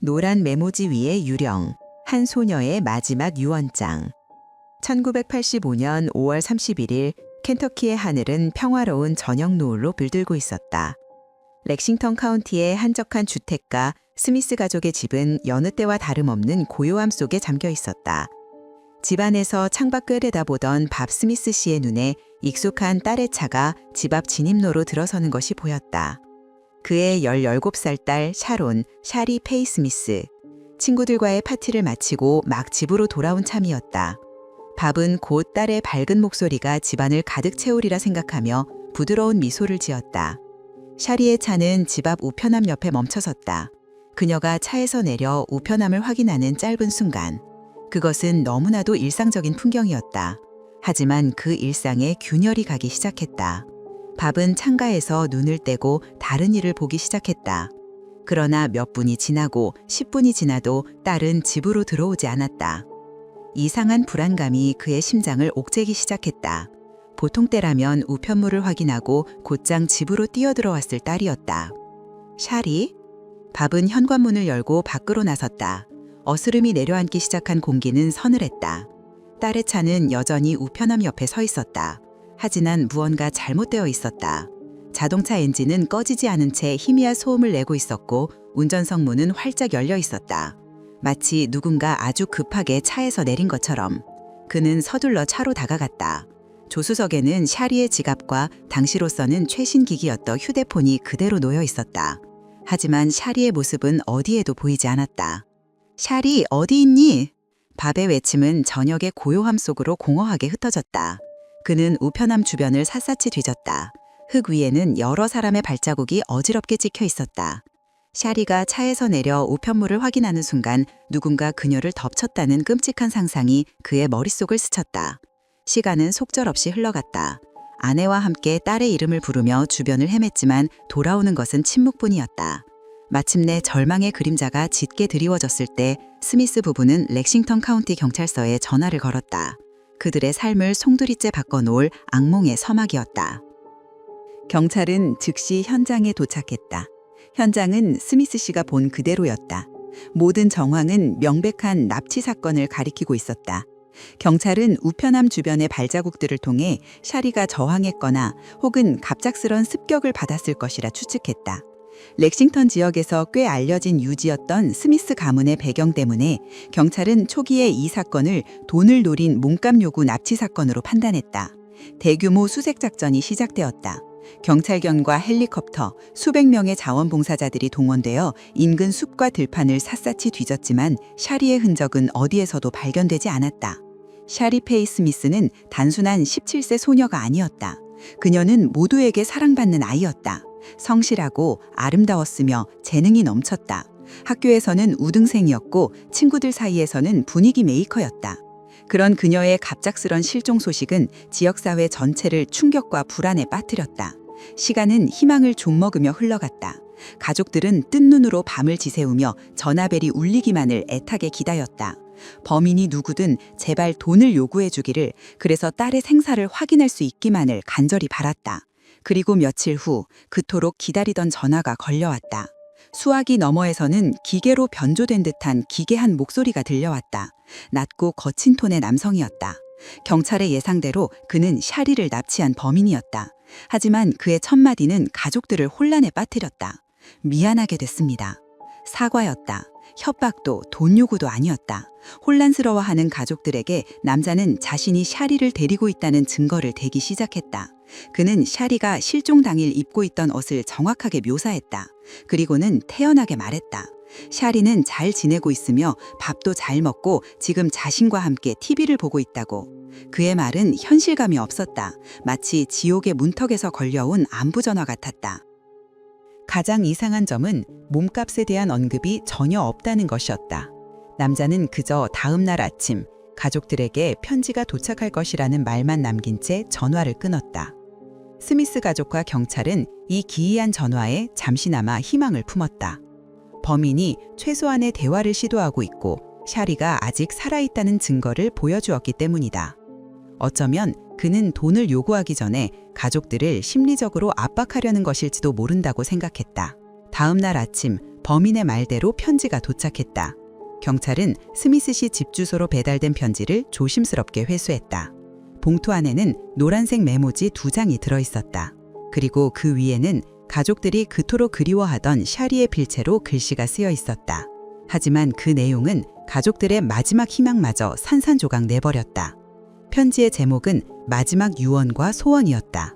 노란 메모지 위에 유령, 한 소녀의 마지막 유언장. 1985년 5월 31일 켄터키의 하늘은 평화로운 저녁 노을로 물들고 있었다. 렉싱턴 카운티의 한적한 주택가 스미스 가족의 집은 여느 때와 다름없는 고요함 속에 잠겨 있었다. 집안에서 창밖을 내다보던 밥 스미스 씨의 눈에 익숙한 딸의 차가 집 앞 진입로로 들어서는 것이 보였다. 그의 17살 딸 샤론, 샤리 페이 스미스. 친구들과의 파티를 마치고 막 집으로 돌아온 참이었다. 밥은 곧 딸의 밝은 목소리가 집안을 가득 채우리라 생각하며 부드러운 미소를 지었다. 샤리의 차는 집 앞 우편함 옆에 멈춰섰다. 그녀가 차에서 내려 우편함을 확인하는 짧은 순간. 그것은 너무나도 일상적인 풍경이었다. 하지만 그 일상에 균열이 가기 시작했다. 밥은 창가에서 눈을 떼고 다른 일을 보기 시작했다. 그러나 몇 분이 지나고 10분이 지나도 딸은 집으로 들어오지 않았다. 이상한 불안감이 그의 심장을 옥죄기 시작했다. 보통 때라면 우편물을 확인하고 곧장 집으로 뛰어들어왔을 딸이었다. 샤리? 밥은 현관문을 열고 밖으로 나섰다. 어스름이 내려앉기 시작한 공기는 서늘했다. 딸의 차는 여전히 우편함 옆에 서 있었다. 하지만 무언가 잘못되어 있었다. 자동차 엔진은 꺼지지 않은 채 희미한 소음을 내고 있었고 운전석 문은 활짝 열려 있었다. 마치 누군가 아주 급하게 차에서 내린 것처럼 그는 서둘러 차로 다가갔다. 조수석에는 샤리의 지갑과 당시로서는 최신 기기였던 휴대폰이 그대로 놓여 있었다. 하지만 샤리의 모습은 어디에도 보이지 않았다. 샤리, 어디 있니? 밥의 외침은 저녁의 고요함 속으로 공허하게 흩어졌다. 그는 우편함 주변을 샅샅이 뒤졌다. 흙 위에는 여러 사람의 발자국이 어지럽게 찍혀 있었다. 샤리가 차에서 내려 우편물을 확인하는 순간 누군가 그녀를 덮쳤다는 끔찍한 상상이 그의 머릿속을 스쳤다. 시간은 속절없이 흘러갔다. 아내와 함께 딸의 이름을 부르며 주변을 헤맸지만 돌아오는 것은 침묵뿐이었다. 마침내 절망의 그림자가 짙게 드리워졌을 때 스미스 부부는 렉싱턴 카운티 경찰서에 전화를 걸었다. 그들의 삶을 송두리째 바꿔놓을 악몽의 서막이었다. 경찰은 즉시 현장에 도착했다. 현장은 스미스 씨가 본 그대로였다. 모든 정황은 명백한 납치 사건을 가리키고 있었다. 경찰은 우편함 주변의 발자국들을 통해 샤리가 저항했거나 혹은 갑작스런 습격을 받았을 것이라 추측했다. 렉싱턴 지역에서 꽤 알려진 유지였던 스미스 가문의 배경 때문에 경찰은 초기에 이 사건을 돈을 노린 몸값 요구 납치 사건으로 판단했다. 대규모 수색 작전이 시작되었다. 경찰견과 헬리콥터, 수백 명의 자원봉사자들이 동원되어 인근 숲과 들판을 샅샅이 뒤졌지만 샤리의 흔적은 어디에서도 발견되지 않았다. 샤리 페이 스미스는 단순한 17세 소녀가 아니었다. 그녀는 모두에게 사랑받는 아이였다. 성실하고 아름다웠으며 재능이 넘쳤다. 학교에서는 우등생이었고 친구들 사이에서는 분위기 메이커였다. 그런 그녀의 갑작스런 실종 소식은 지역사회 전체를 충격과 불안에 빠뜨렸다. 시간은 희망을 좀먹으며 흘러갔다. 가족들은 뜬 눈으로 밤을 지새우며 전화벨이 울리기만을 애타게 기다렸다. 범인이 누구든 제발 돈을 요구해 주기를 그래서 딸의 생사를 확인할 수 있기만을 간절히 바랐다. 그리고 며칠 후 그토록 기다리던 전화가 걸려왔다. 수화기 너머에서는 기계로 변조된 듯한 기괴한 목소리가 들려왔다. 낮고 거친 톤의 남성이었다. 경찰의 예상대로 그는 샤리를 납치한 범인이었다. 하지만 그의 첫마디는 가족들을 혼란에 빠뜨렸다. 미안하게 됐습니다. 사과였다. 협박도 돈 요구도 아니었다. 혼란스러워하는 가족들에게 남자는 자신이 샤리를 데리고 있다는 증거를 대기 시작했다. 그는 샤리가 실종 당일 입고 있던 옷을 정확하게 묘사했다. 그리고는 태연하게 말했다. 샤리는 잘 지내고 있으며 밥도 잘 먹고 지금 자신과 함께 TV를 보고 있다고. 그의 말은 현실감이 없었다. 마치 지옥의 문턱에서 걸려온 안부 전화 같았다. 가장 이상한 점은 몸값에 대한 언급이 전혀 없다는 것이었다. 남자는 그저 다음 날 아침 가족들에게 편지가 도착할 것이라는 말만 남긴 채 전화를 끊었다. 스미스 가족과 경찰은 이 기이한 전화에 잠시나마 희망을 품었다. 범인이 최소한의 대화를 시도하고 있고 샤리가 아직 살아있다는 증거를 보여주었기 때문이다. 어쩌면 그는 돈을 요구하기 전에 가족들을 심리적으로 압박하려는 것일지도 모른다고 생각했다. 다음 날 아침 범인의 말대로 편지가 도착했다. 경찰은 스미스 씨 집 주소로 배달된 편지를 조심스럽게 회수했다. 봉투 안에는 노란색 메모지 두 장이 들어 있었다. 그리고 그 위에는 가족들이 그토록 그리워하던 샤리의 필체로 글씨가 쓰여 있었다. 하지만 그 내용은 가족들의 마지막 희망마저 산산조각 내버렸다. 편지의 제목은 마지막 유언과 소원이었다.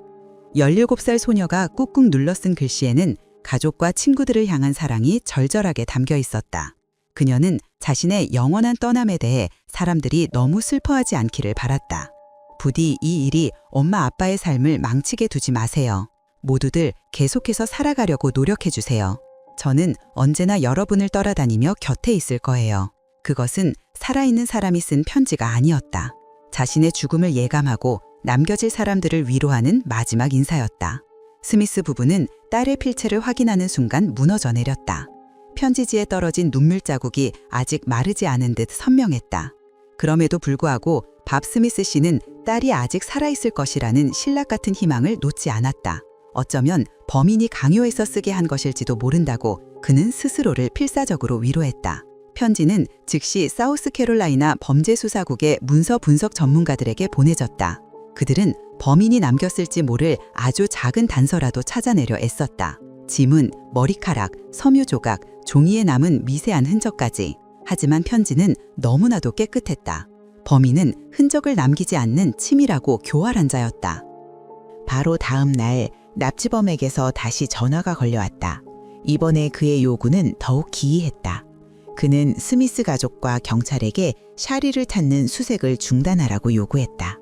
17살 소녀가 꾹꾹 눌러 쓴 글씨에는 가족과 친구들을 향한 사랑이 절절하게 담겨 있었다. 그녀는 자신의 영원한 떠남에 대해 사람들이 너무 슬퍼하지 않기를 바랐다. 부디 이 일이 엄마 아빠의 삶을 망치게 두지 마세요. 모두들 계속해서 살아가려고 노력해 주세요. 저는 언제나 여러분을 따라다니며 곁에 있을 거예요. 그것은 살아있는 사람이 쓴 편지가 아니었다. 자신의 죽음을 예감하고 남겨질 사람들을 위로하는 마지막 인사였다. 스미스 부부는 딸의 필체를 확인하는 순간 무너져 내렸다. 편지지에 떨어진 눈물 자국이 아직 마르지 않은 듯 선명했다. 그럼에도 불구하고 밥 스미스 씨는 딸이 아직 살아있을 것이라는 신락 같은 희망을 놓지 않았다. 어쩌면 범인이 강요해서 쓰게 한 것일지도 모른다고 그는 스스로를 필사적으로 위로했다. 편지는 즉시 사우스캐롤라이나 범죄수사국의 문서 분석 전문가들에게 보내졌다. 그들은 범인이 남겼을지 모를 아주 작은 단서라도 찾아내려 애썼다. 지문, 머리카락, 섬유 조각, 종이에 남은 미세한 흔적까지. 하지만 편지는 너무나도 깨끗했다. 범인은 흔적을 남기지 않는 치밀하고 교활한 자였다. 바로 다음 날 납치범에게서 다시 전화가 걸려왔다. 이번에 그의 요구는 더욱 기이했다. 그는 스미스 가족과 경찰에게 샤리를 찾는 수색을 중단하라고 요구했다.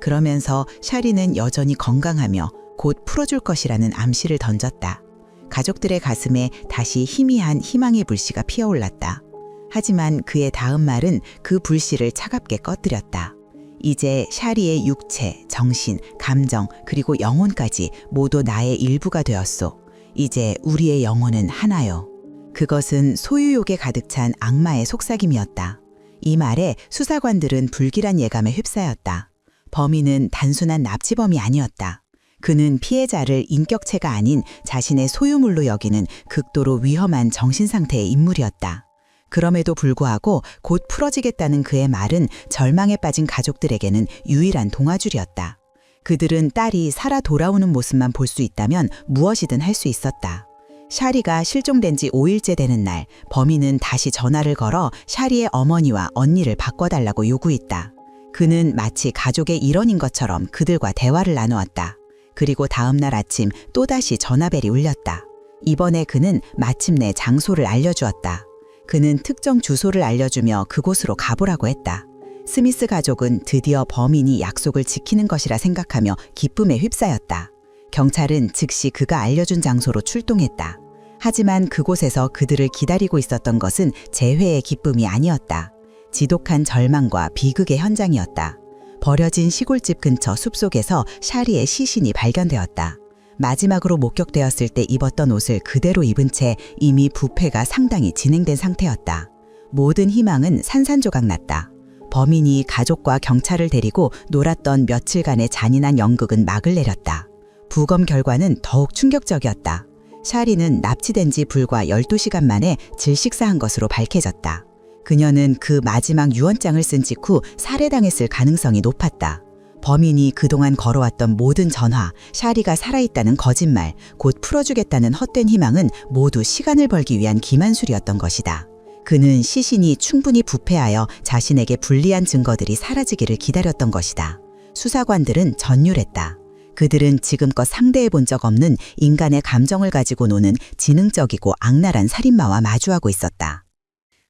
그러면서 샤리는 여전히 건강하며 곧 풀어줄 것이라는 암시를 던졌다. 가족들의 가슴에 다시 희미한 희망의 불씨가 피어올랐다. 하지만 그의 다음 말은 그 불씨를 차갑게 꺼뜨렸다. 이제 샤리의 육체, 정신, 감정, 그리고 영혼까지 모두 나의 일부가 되었소. 이제 우리의 영혼은 하나요. 그것은 소유욕에 가득 찬 악마의 속삭임이었다. 이 말에 수사관들은 불길한 예감에 휩싸였다. 범인은 단순한 납치범이 아니었다. 그는 피해자를 인격체가 아닌 자신의 소유물로 여기는 극도로 위험한 정신상태의 인물이었다. 그럼에도 불구하고 곧 풀어지겠다는 그의 말은 절망에 빠진 가족들에게는 유일한 동화줄이었다. 그들은 딸이 살아 돌아오는 모습만 볼 수 있다면 무엇이든 할 수 있었다. 샤리가 실종된 지 5일째 되는 날, 범인은 다시 전화를 걸어 샤리의 어머니와 언니를 바꿔달라고 요구했다. 그는 마치 가족의 일원인 것처럼 그들과 대화를 나누었다. 그리고 다음 날 아침 또다시 전화벨이 울렸다. 이번에 그는 마침내 장소를 알려주었다. 그는 특정 주소를 알려주며 그곳으로 가보라고 했다. 스미스 가족은 드디어 범인이 약속을 지키는 것이라 생각하며 기쁨에 휩싸였다. 경찰은 즉시 그가 알려준 장소로 출동했다. 하지만 그곳에서 그들을 기다리고 있었던 것은 재회의 기쁨이 아니었다. 지독한 절망과 비극의 현장이었다. 버려진 시골집 근처 숲속에서 샤리의 시신이 발견되었다. 마지막으로 목격되었을 때 입었던 옷을 그대로 입은 채 이미 부패가 상당히 진행된 상태였다. 모든 희망은 산산조각 났다. 범인이 가족과 경찰을 데리고 놀았던 며칠간의 잔인한 연극은 막을 내렸다. 부검 결과는 더욱 충격적이었다. 샤리는 납치된 지 불과 12시간 만에 질식사한 것으로 밝혀졌다. 그녀는 그 마지막 유언장을 쓴 직후 살해당했을 가능성이 높았다. 범인이 그동안 걸어왔던 모든 전화, 샤리가 살아있다는 거짓말, 곧 풀어주겠다는 헛된 희망은 모두 시간을 벌기 위한 기만술이었던 것이다. 그는 시신이 충분히 부패하여 자신에게 불리한 증거들이 사라지기를 기다렸던 것이다. 수사관들은 전율했다. 그들은 지금껏 상대해 본 적 없는 인간의 감정을 가지고 노는 지능적이고 악랄한 살인마와 마주하고 있었다.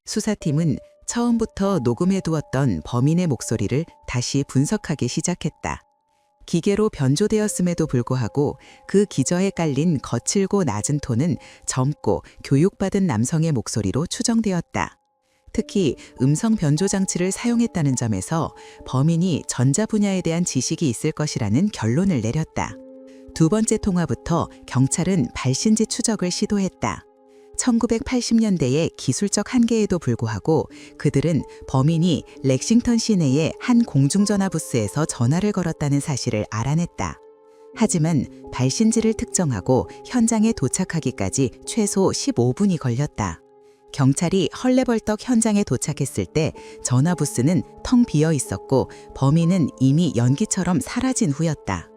수사팀은 처음부터 녹음해 두었던 범인의 목소리를 다시 분석하기 시작했다. 기계로 변조되었음에도 불구하고 그 기저에 깔린 거칠고 낮은 톤은 젊고 교육받은 남성의 목소리로 추정되었다. 특히 음성 변조 장치를 사용했다는 점에서 범인이 전자 분야에 대한 지식이 있을 것이라는 결론을 내렸다. 두 번째 통화부터 경찰은 발신지 추적을 시도했다. 1980년대의 기술적 한계에도 불구하고 그들은 범인이 렉싱턴 시내의 한 공중전화 부스에서 전화를 걸었다는 사실을 알아냈다. 하지만 발신지를 특정하고 현장에 도착하기까지 최소 15분이 걸렸다. 경찰이 헐레벌떡 현장에 도착했을 때 전화 부스는 텅 비어 있었고 범인은 이미 연기처럼 사라진 후였다.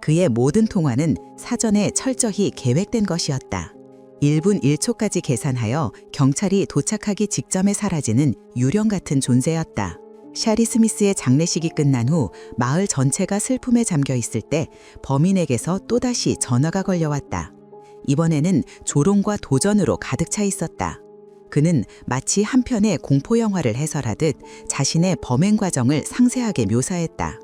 그의 모든 통화는 사전에 철저히 계획된 것이었다. 1분 1초까지 계산하여 경찰이 도착하기 직전에 사라지는 유령 같은 존재였다. 샤리 스미스의 장례식이 끝난 후 마을 전체가 슬픔에 잠겨 있을 때 범인에게서 또다시 전화가 걸려왔다. 이번에는 조롱과 도전으로 가득 차 있었다. 그는 마치 한 편의 공포 영화를 해설하듯 자신의 범행 과정을 상세하게 묘사했다.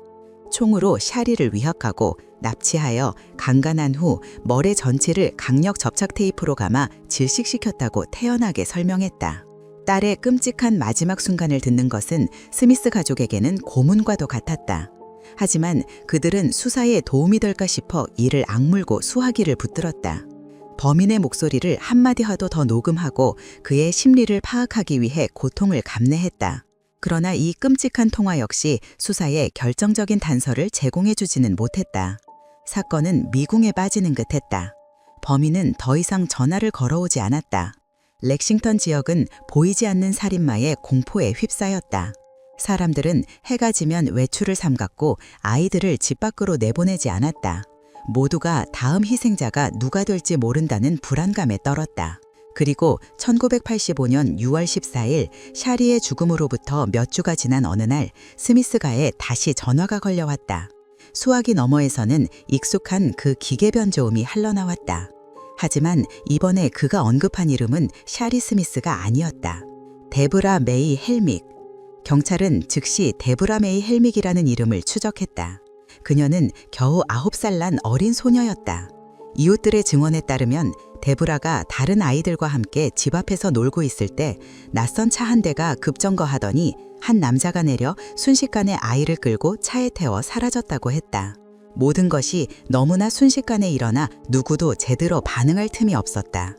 총으로 샤리를 위협하고 납치하여 강간한 후 머리 전체를 강력 접착 테이프로 감아 질식시켰다고 태연하게 설명했다. 딸의 끔찍한 마지막 순간을 듣는 것은 스미스 가족에게는 고문과도 같았다. 하지만 그들은 수사에 도움이 될까 싶어 이를 악물고 수화기를 붙들었다. 범인의 목소리를 한마디 화도 더 녹음하고 그의 심리를 파악하기 위해 고통을 감내했다. 그러나 이 끔찍한 통화 역시 수사에 결정적인 단서를 제공해주지는 못했다. 사건은 미궁에 빠지는 듯 했다. 범인은 더 이상 전화를 걸어오지 않았다. 렉싱턴 지역은 보이지 않는 살인마의 공포에 휩싸였다. 사람들은 해가 지면 외출을 삼갔고 아이들을 집 밖으로 내보내지 않았다. 모두가 다음 희생자가 누가 될지 모른다는 불안감에 떨었다. 그리고 1985년 6월 14일 샤리의 죽음으로부터 몇 주가 지난 어느 날 스미스가에 다시 전화가 걸려왔다. 수화기 너머에서는 익숙한 그 기계 변조음이 흘러나왔다. 하지만 이번에 그가 언급한 이름은 샤리 스미스가 아니었다. 데브라 메이 헬믹. 경찰은 즉시 데브라 메이 헬믹이라는 이름을 추적했다. 그녀는 겨우 9살 난 어린 소녀였다. 이웃들의 증언에 따르면 데브라가 다른 아이들과 함께 집 앞에서 놀고 있을 때 낯선 차 한 대가 급정거하더니 한 남자가 내려 순식간에 아이를 끌고 차에 태워 사라졌다고 했다. 모든 것이 너무나 순식간에 일어나 누구도 제대로 반응할 틈이 없었다.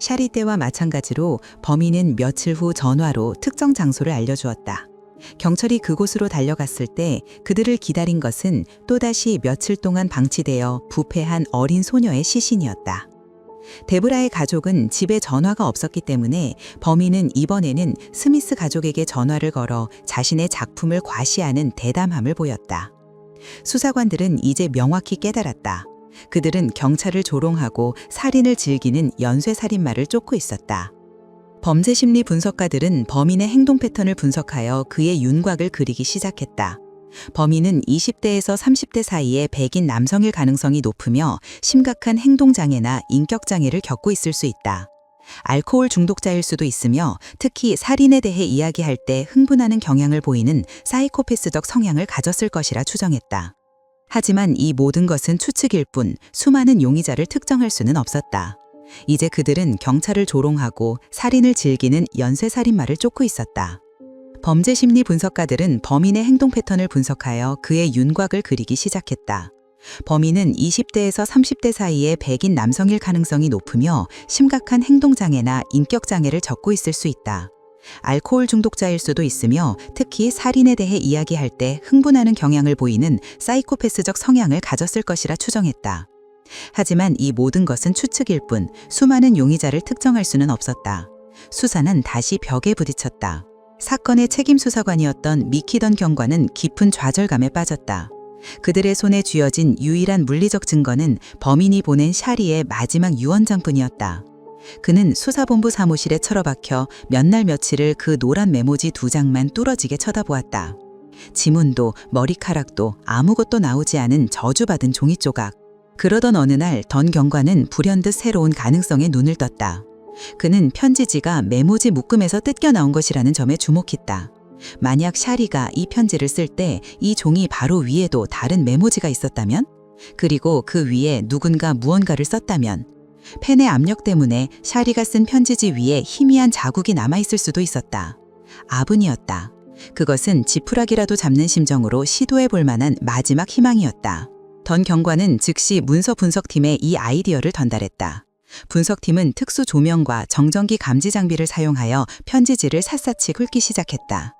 샤리 때와 마찬가지로 범인은 며칠 후 전화로 특정 장소를 알려주었다. 경찰이 그곳으로 달려갔을 때 그들을 기다린 것은 또다시 며칠 동안 방치되어 부패한 어린 소녀의 시신이었다. 데브라의 가족은 집에 전화가 없었기 때문에 범인은 이번에는 스미스 가족에게 전화를 걸어 자신의 작품을 과시하는 대담함을 보였다. 수사관들은 이제 명확히 깨달았다. 그들은 경찰을 조롱하고 살인을 즐기는 연쇄살인마를 쫓고 있었다. 범죄 심리 분석가들은 범인의 행동 패턴을 분석하여 그의 윤곽을 그리기 시작했다. 범인은 20대에서 30대 사이의 백인 남성일 가능성이 높으며 심각한 행동장애나 인격장애를 겪고 있을 수 있다. 알코올 중독자일 수도 있으며 특히 살인에 대해 이야기할 때 흥분하는 경향을 보이는 사이코패스적 성향을 가졌을 것이라 추정했다. 하지만 이 모든 것은 추측일 뿐 수많은 용의자를 특정할 수는 없었다. 이제 그들은 경찰을 조롱하고 살인을 즐기는 연쇄살인마를 쫓고 있었다. 범죄 심리 분석가들은 범인의 행동 패턴을 분석하여 그의 윤곽을 그리기 시작했다. 범인은 20대에서 30대 사이의 백인 남성일 가능성이 높으며 심각한 행동장애나 인격장애를 겪고 있을 수 있다. 알코올 중독자일 수도 있으며 특히 살인에 대해 이야기할 때 흥분하는 경향을 보이는 사이코패스적 성향을 가졌을 것이라 추정했다. 하지만 이 모든 것은 추측일 뿐 수많은 용의자를 특정할 수는 없었다. 수사는 다시 벽에 부딪혔다. 사건의 책임 수사관이었던 미키던 경관은 깊은 좌절감에 빠졌다. 그들의 손에 쥐어진 유일한 물리적 증거는 범인이 보낸 샤리의 마지막 유언장뿐이었다. 그는 수사본부 사무실에 처러박혀 몇 날 며칠을 그 노란 메모지 두 장만 뚫어지게 쳐다보았다. 지문도 머리카락도 아무것도 나오지 않은 저주받은 종이 조각. 그러던 어느 날 던 경관은 불현듯 새로운 가능성에 눈을 떴다. 그는 편지지가 메모지 묶음에서 뜯겨 나온 것이라는 점에 주목했다. 만약 샤리가 이 편지를 쓸 때 이 종이 바로 위에도 다른 메모지가 있었다면? 그리고 그 위에 누군가 무언가를 썼다면? 펜의 압력 때문에 샤리가 쓴 편지지 위에 희미한 자국이 남아있을 수도 있었다. 아분이었다. 그것은 지푸라기라도 잡는 심정으로 시도해 볼 만한 마지막 희망이었다. 던 경관은 즉시 문서 분석팀에 이 아이디어를 전달했다. 분석팀은 특수 조명과 정전기 감지 장비를 사용하여 편지지를 샅샅이 훑기 시작했다.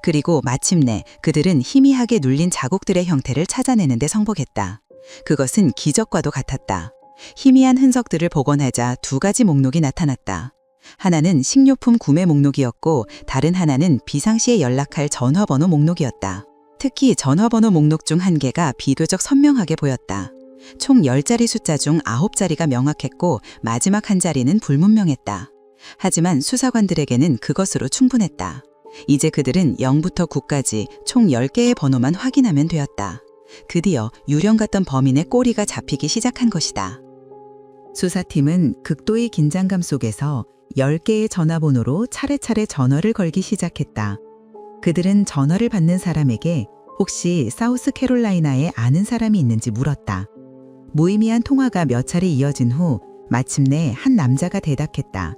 그리고 마침내 그들은 희미하게 눌린 자국들의 형태를 찾아내는 데 성공했다. 그것은 기적과도 같았다. 희미한 흔적들을 복원하자 두 가지 목록이 나타났다. 하나는 식료품 구매 목록이었고 다른 하나는 비상시에 연락할 전화번호 목록이었다. 특히 전화번호 목록 중 한 개가 비교적 선명하게 보였다. 총 10자리 숫자 중 9자리가 명확했고 마지막 한 자리는 불문명했다. 하지만 수사관들에게는 그것으로 충분했다. 이제 그들은 0부터 9까지 총 10개의 번호만 확인하면 되었다. 드디어 유령 같던 범인의 꼬리가 잡히기 시작한 것이다. 수사팀은 극도의 긴장감 속에서 10개의 전화번호로 차례차례 전화를 걸기 시작했다. 그들은 전화를 받는 사람에게 혹시 사우스캐롤라이나에 아는 사람이 있는지 물었다. 무의미한 통화가 몇 차례 이어진 후 마침내 한 남자가 대답했다.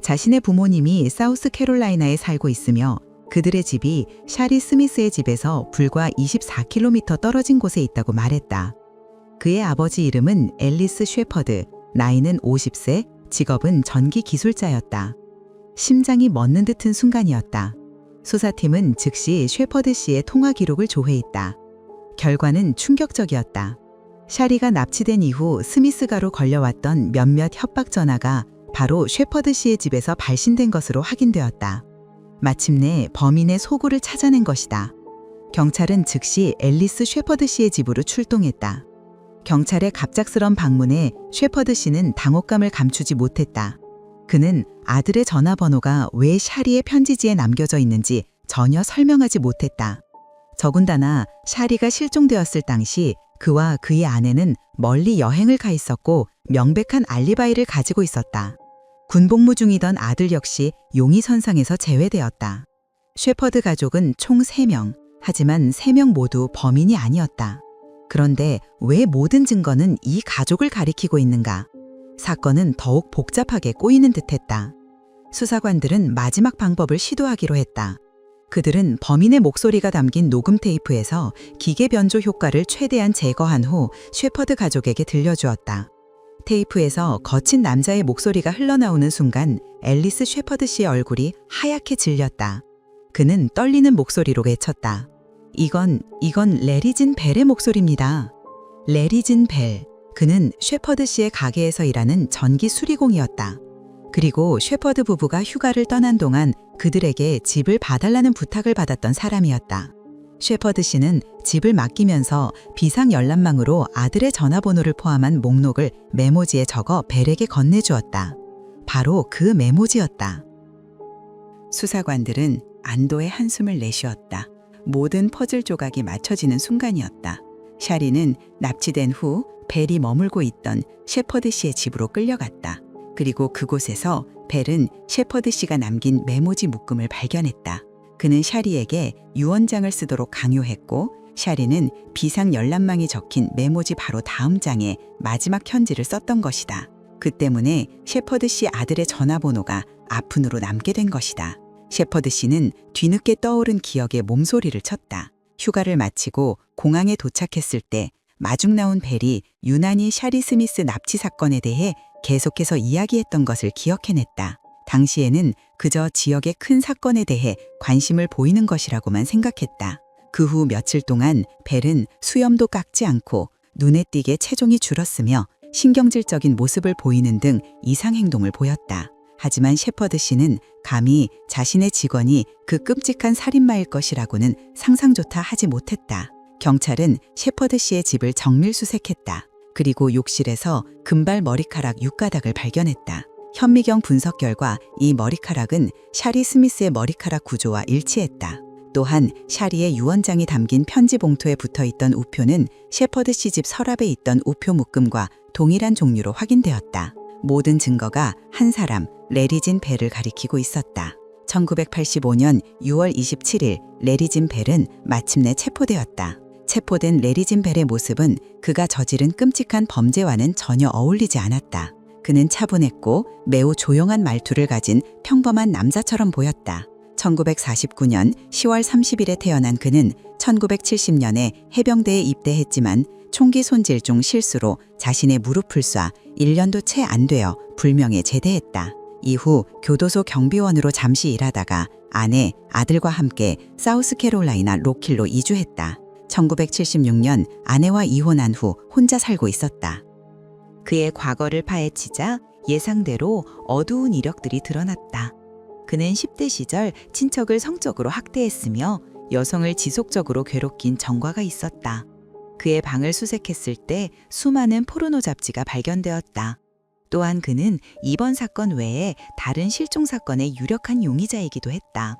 자신의 부모님이 사우스캐롤라이나에 살고 있으며 그들의 집이 샤리 스미스의 집에서 불과 24km 떨어진 곳에 있다고 말했다. 그의 아버지 이름은 앨리스 쉐퍼드, 나이는 50세, 직업은 전기 기술자였다. 심장이 멎는 듯한 순간이었다. 수사팀은 즉시 쉐퍼드 씨의 통화 기록을 조회했다. 결과는 충격적이었다. 샤리가 납치된 이후 스미스가로 걸려왔던 몇몇 협박 전화가 바로 쉐퍼드 씨의 집에서 발신된 것으로 확인되었다. 마침내 범인의 소굴을 찾아낸 것이다. 경찰은 즉시 앨리스 쉐퍼드 씨의 집으로 출동했다. 경찰의 갑작스런 방문에 쉐퍼드 씨는 당혹감을 감추지 못했다. 그는 아들의 전화번호가 왜 샤리의 편지지에 남겨져 있는지 전혀 설명하지 못했다. 더군다나 샤리가 실종되었을 당시 그와 그의 아내는 멀리 여행을 가 있었고 명백한 알리바이를 가지고 있었다. 군복무 중이던 아들 역시 용의선상에서 제외되었다. 쉐퍼드 가족은 총 3명, 하지만 3명 모두 범인이 아니었다. 그런데 왜 모든 증거는 이 가족을 가리키고 있는가? 사건은 더욱 복잡하게 꼬이는 듯했다. 수사관들은 마지막 방법을 시도하기로 했다. 그들은 범인의 목소리가 담긴 녹음 테이프에서 기계 변조 효과를 최대한 제거한 후 쉐퍼드 가족에게 들려주었다. 테이프에서 거친 남자의 목소리가 흘러나오는 순간 앨리스 쉐퍼드 씨의 얼굴이 하얗게 질렸다. 그는 떨리는 목소리로 외쳤다. 이건, 이건 레리진 벨의 목소리입니다. 레리진 벨. 그는 쉐퍼드 씨의 가게에서 일하는 전기 수리공이었다. 그리고 쉐퍼드 부부가 휴가를 떠난 동안 그들에게 집을 봐달라는 부탁을 받았던 사람이었다. 쉐퍼드 씨는 집을 맡기면서 비상 열람망으로 아들의 전화번호를 포함한 목록을 메모지에 적어 벨에게 건네주었다. 바로 그 메모지였다. 수사관들은 안도의 한숨을 내쉬었다. 모든 퍼즐 조각이 맞춰지는 순간이었다. 샤리는 납치된 후 벨이 머물고 있던 셰퍼드 씨의 집으로 끌려갔다. 그리고 그곳에서 벨은 셰퍼드 씨가 남긴 메모지 묶음을 발견했다. 그는 샤리에게 유언장을 쓰도록 강요했고 샤리는 비상 열람망이 적힌 메모지 바로 다음 장에 마지막 편지를 썼던 것이다. 그 때문에 셰퍼드 씨 아들의 전화번호가 아픈으로 남게 된 것이다. 셰퍼드 씨는 뒤늦게 떠오른 기억에 몸소리를 쳤다. 휴가를 마치고 공항에 도착했을 때 마중 나온 벨이 유난히 샤리 스미스 납치 사건에 대해 계속해서 이야기했던 것을 기억해냈다. 당시에는 그저 지역의 큰 사건에 대해 관심을 보이는 것이라고만 생각했다. 그 후 며칠 동안 벨은 수염도 깎지 않고 눈에 띄게 체중이 줄었으며 신경질적인 모습을 보이는 등 이상 행동을 보였다. 하지만 셰퍼드 씨는 감히 자신의 직원이 그 끔찍한 살인마일 것이라고는 상상조차 하지 못했다. 경찰은 셰퍼드 씨의 집을 정밀 수색했다. 그리고 욕실에서 금발 머리카락 6가닥을 발견했다. 현미경 분석 결과 이 머리카락은 샤리 스미스의 머리카락 구조와 일치했다. 또한 샤리의 유언장이 담긴 편지 봉투에 붙어 있던 우표는 셰퍼드 씨 집 서랍에 있던 우표 묶음과 동일한 종류로 확인되었다. 모든 증거가 한 사람, 레리진 벨을 가리키고 있었다. 1985년 6월 27일 레리진 벨은 마침내 체포되었다. 체포된 레리진 벨의 모습은 그가 저지른 끔찍한 범죄와는 전혀 어울리지 않았다. 그는 차분했고 매우 조용한 말투를 가진 평범한 남자처럼 보였다. 1949년 10월 30일에 태어난 그는 1970년에 해병대에 입대했지만 총기 손질 중 실수로 자신의 무릎을 쏴 1년도 채 안 되어 불명예 제대했다. 이후 교도소 경비원으로 잠시 일하다가 아내, 아들과 함께 사우스캐롤라이나 로킬로 이주했다. 1976년 아내와 이혼한 후 혼자 살고 있었다. 그의 과거를 파헤치자 예상대로 어두운 이력들이 드러났다. 그는 10대 시절 친척을 성적으로 학대했으며 여성을 지속적으로 괴롭힌 전과가 있었다. 그의 방을 수색했을 때 수많은 포르노 잡지가 발견되었다. 또한 그는 이번 사건 외에 다른 실종 사건의 유력한 용의자이기도 했다.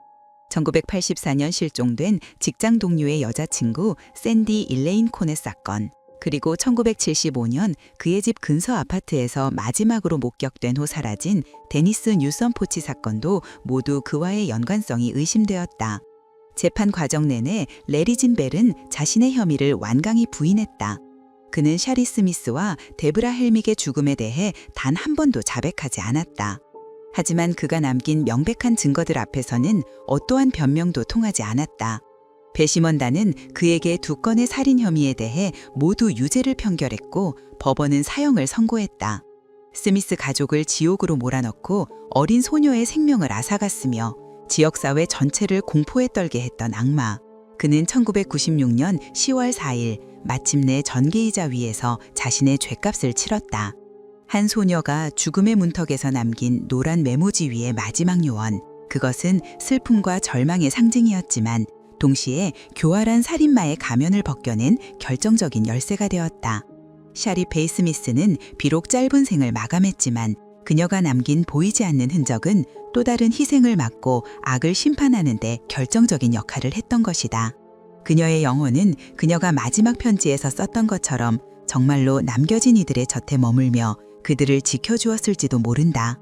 1984년 실종된 직장 동료의 여자친구 샌디 일레인 코넷 사건, 그리고 1975년 그의 집 근서 아파트에서 마지막으로 목격된 후 사라진 데니스 뉴선 포치 사건도 모두 그와의 연관성이 의심되었다. 재판 과정 내내 레리 진벨은 자신의 혐의를 완강히 부인했다. 그는 샤리 스미스와 데브라 헬믹의 죽음에 대해 단 한 번도 자백하지 않았다. 하지만 그가 남긴 명백한 증거들 앞에서는 어떠한 변명도 통하지 않았다. 배심원단은 그에게 두 건의 살인 혐의에 대해 모두 유죄를 판결했고 법원은 사형을 선고했다. 스미스 가족을 지옥으로 몰아넣고 어린 소녀의 생명을 앗아갔으며 지역사회 전체를 공포에 떨게 했던 악마. 그는 1996년 10월 4일 마침내 전기이자 위에서 자신의 죗값을 치렀다. 한 소녀가 죽음의 문턱에서 남긴 노란 메모지 위의 마지막 요원. 그것은 슬픔과 절망의 상징이었지만 동시에 교활한 살인마의 가면을 벗겨낸 결정적인 열쇠가 되었다. 샤리 베이스미스는 비록 짧은 생을 마감했지만 그녀가 남긴 보이지 않는 흔적은 또 다른 희생을 막고 악을 심판하는 데 결정적인 역할을 했던 것이다. 그녀의 영혼은 그녀가 마지막 편지에서 썼던 것처럼 정말로 남겨진 이들의 곁에 머물며 그들을 지켜주었을지도 모른다.